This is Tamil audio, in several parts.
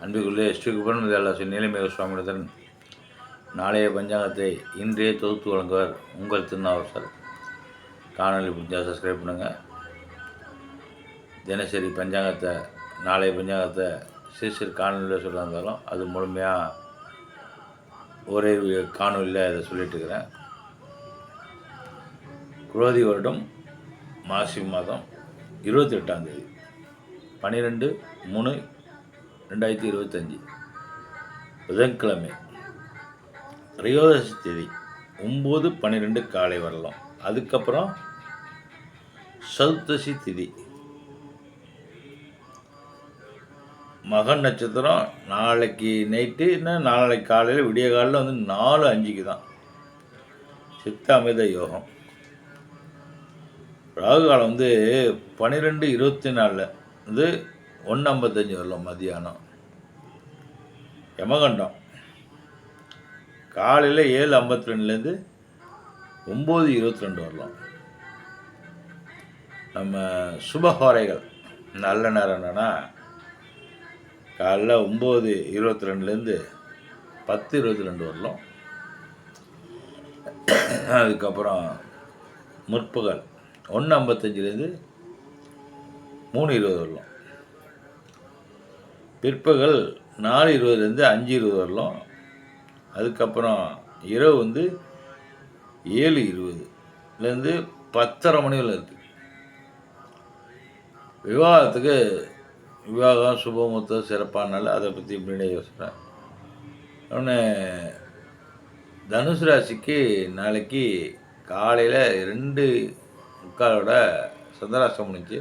அன்புக்குள்ளே ஸ்ரீ குபன்மதியாளர் ஸ்ரீ நீலமேக சுவாமியுடன் நாளைய பஞ்சாங்கத்தை இன்றே தொகுத்து வழங்குவார் உங்கள் திருநாவசர் காணொலி பிடிச்சா சப்ஸ்கிரைப் பண்ணுங்கள் தினசரி பஞ்சாங்கத்தை நாளைய பஞ்சாங்கத்தை சிறு சிறு காணொலியில் சொல்ல இருந்தாலும் அது முழுமையாக ஒரே காணொலியில் இதை சொல்லிட்டுருக்கிறேன் குரோதி வருடம் மாசி மாதம் இருபத்தி எட்டாம் தேதி. பன்னிரெண்டு மூணு ரெண்டாயிரத்தி இருபத்தஞ்சி. புதன்கிழமை ரயோதசி தேதி ஒம்பது பன்னிரெண்டு காலை வரலாம். அதுக்கப்புறம் சதுர்த்தசி திதி மகன் நட்சத்திரம் நாளைக்கு நைட்டு இன்னும் நாளைக்கு காலையில் விடிய காலையில் வந்து நாலு அஞ்சுக்கு தான். சித்த அமிர்த யோகம். ராகு காலம் வந்து பன்னிரெண்டு இருபத்தி நாலில் வந்து ஒன்று ஐம்பத்தஞ்சு வரலாம் மதியானம் யமகண்டம். காலையில் ஏழு ஐம்பத்தி ரெண்டுலேருந்து ஒம்பது இருபத்தி ரெண்டு வரலாம். நம்ம சுபஹோரைகள் நல்ல நேரம் என்னென்னா காலைல ஒம்பது இருபத்தி ரெண்டுலேருந்து பத்து இருபத்தி ரெண்டு வரலாம். அதுக்கப்புறம் முற்பகல் ஒன்று ஐம்பத்தஞ்சிலேருந்து மூணு இருபது வரலாம். பிற்பகல் நாலு இருபதுலேருந்து அஞ்சு இருபது வரலாம். அதுக்கப்புறம் இரவு வந்து ஏழு இருபதுலேருந்து பத்தரை மணி வரை இருக்குது விவாகத்துக்கு விவாகம் சுபமுத்தம் சிறப்பானால அதை பற்றி இப்படினே யோசிப்பேன். ஒன்று தனுசு ராசிக்கு நாளைக்கு காலையில் ரெண்டு முக்காலோட சந்திராசம் முடிஞ்சு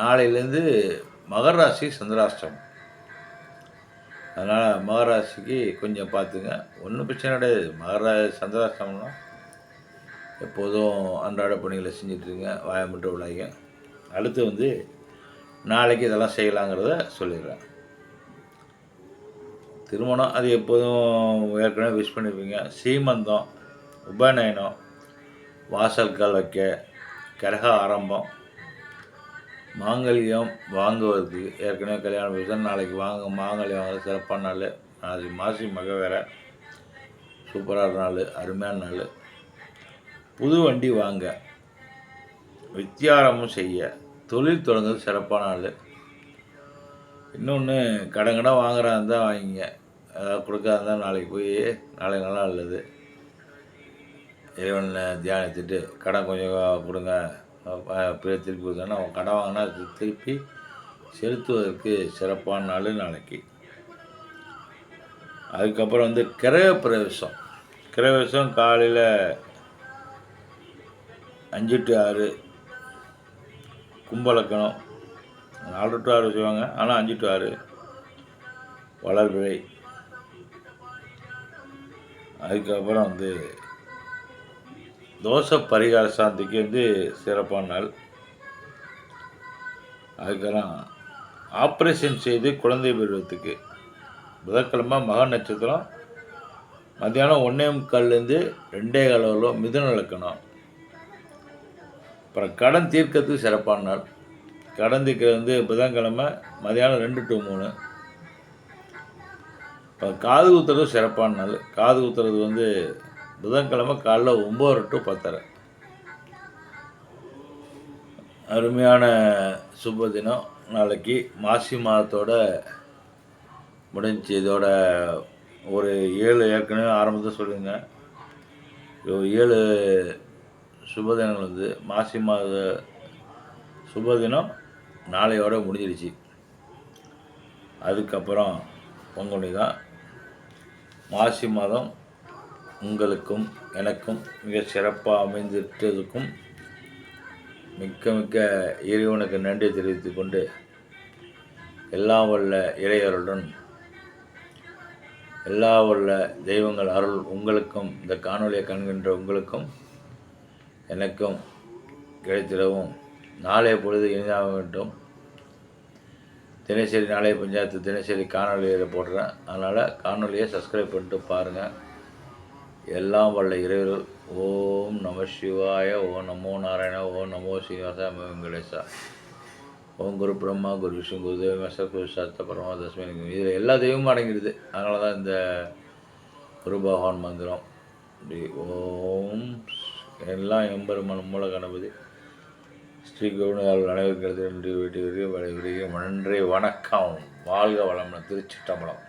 நாளையிலேருந்து மகர ராசி சந்திராஷ்டம் அதனால் மகர ராசிக்கு கொஞ்சம் பார்த்துங்க. ஒன்றும் பிரச்சனை கிடையாது. மகர ராசி சந்திராஷ்டம்னா எப்போதும் அன்றாட பணிகளை செஞ்சிட்ருங்க வாயமிட்டு விடாங்க அடுத்து வந்து நாளைக்கு இதெல்லாம் செய்யலாங்கிறத சொல்லிடுறேன். திருமணம் அது எப்போதும் ஏற்கனவே விஷ் பண்ணியிருப்பீங்க சீமந்தம் உபநயனம் வாசல்கால் வைக்க கரக ஆரம்பம் மாங்கல்யம் வாங்குவதற்கு ஏற்கனவே கல்யாணம் பேசுகிறேன் நாளைக்கு வாங்க மாங்கல்யம் வாங்க சிறப்பான நாள். நாளைக்கு மாசி மக வேற. சூப்பரான நாள் அருமையான நாள். புது வண்டி வாங்க. வித்தியாரமும் செய்ய. தொழில் தொடங்குறது சிறப்பான நாள். இன்னொன்று கடன் கடன் வாங்குறா இருந்தால் வாங்கிங்க. அதாவது கொடுக்காத இருந்தால் நாளைக்கு போய் நாளைக்கு நல்லா நல்லது. இறைவனை தியானித்துட்டு கடன் கொஞ்சம் கொடுங்க. திருப்பி அவன் கடன் வாங்கினா அது திருப்பி செலுத்துவதற்கு சிறப்பான நாள் நாளைக்கு. அதுக்கப்புறம் வந்து கிரக பிரவேசம். கிரவேசம் காலையில் அஞ்சு டு ஆறு கும்பலக்கணம். நாலு டு ஆறு செய்வாங்க ஆனால் அஞ்சு டு ஆறு வளர்பிழை அதுக்கப்புறம் வந்து தோசை பரிகார சாந்திக்கு வந்து சிறப்பான நாள் அதுக்கப்புறம் ஆப்ரேஷன் செய்து குழந்தை பருவத்துக்கு புதன்கிழமை மக நட்சத்திரம். மத்தியானம் ஒன்றே முக்கால்லேருந்து ரெண்டே கால மிதுன இலக்கணம் அப்புறம் கடன் தீர்க்கறதுக்கு சிறப்பான நாள் கடன் தீர்க்கிறது வந்து புதன்கிழமை மதியானம் ரெண்டு டு மூணு. இப்போ காது குத்துறது சிறப்பான நாள் காது குத்துறது வந்து புதன்கிழமை காலைல ஒம்பது டு பத்தரை. அருமையான சுப தினம். நாளைக்கு மாசி மாதத்தோட முடிஞ்சு இதோட ஒரு ஏழு ஏற்கனவே ஆரம்பத்தில் சொல்லியிருந்தேன். ஏழு சுபதினங்கள் வந்து மாசி மாத சுபதினம் நாளையோட முடிஞ்சிடுச்சு அதுக்கப்புறம் பொங்கலி தான் மாசி மாதம் உங்களுக்கும் எனக்கும் மிக சிறப்பாக அமைந்திருக்கிறதுக்கும் மிக்க மிக்க இறைவனுக்கு நன்றி தெரிவித்து கொண்டு எல்லாம் வல்ல இறையருடன் எல்லா வல்ல தெய்வங்கள் அருள் உங்களுக்கும் இந்த காணொலியை காண்கின்ற உங்களுக்கும் எனக்கும் கிடைத்திடவும். நாளைய பொழுது இனிதாக வேண்டும். தினசரி நாளைய பஞ்சாயத்து தினசரி காணொலியில் போடுறேன். அதனால் காணொலியை சப்ஸ்கிரைப் பண்ணிட்டு பாருங்கள் எல்லாம் வல்ல இறைவர் ஓம் நம சிவாய ஓ நமோ நாராயண ஓ நமோ ஸ்ரீவாச வெங்கடேசா. ஓம் குரு பிரம்மா குரு விஷ்ணு குரு மச குரு சத்த பரமா தஸ்மை இதில் எல்லா தெய்வமும் அடங்கிடுது. அதனால தான் இந்த குரு பகவான் மந்திரம். இப்படி ஓம் எல்லாம் எம்பெருமான மூல கணபதி ஸ்ரீ குருநாள் அனைவருக்கிறது நன்றி வீட்டு விரைவு நன்றி வணக்கம். வாழ்க வளம் திருச்சிட்டம்பலம்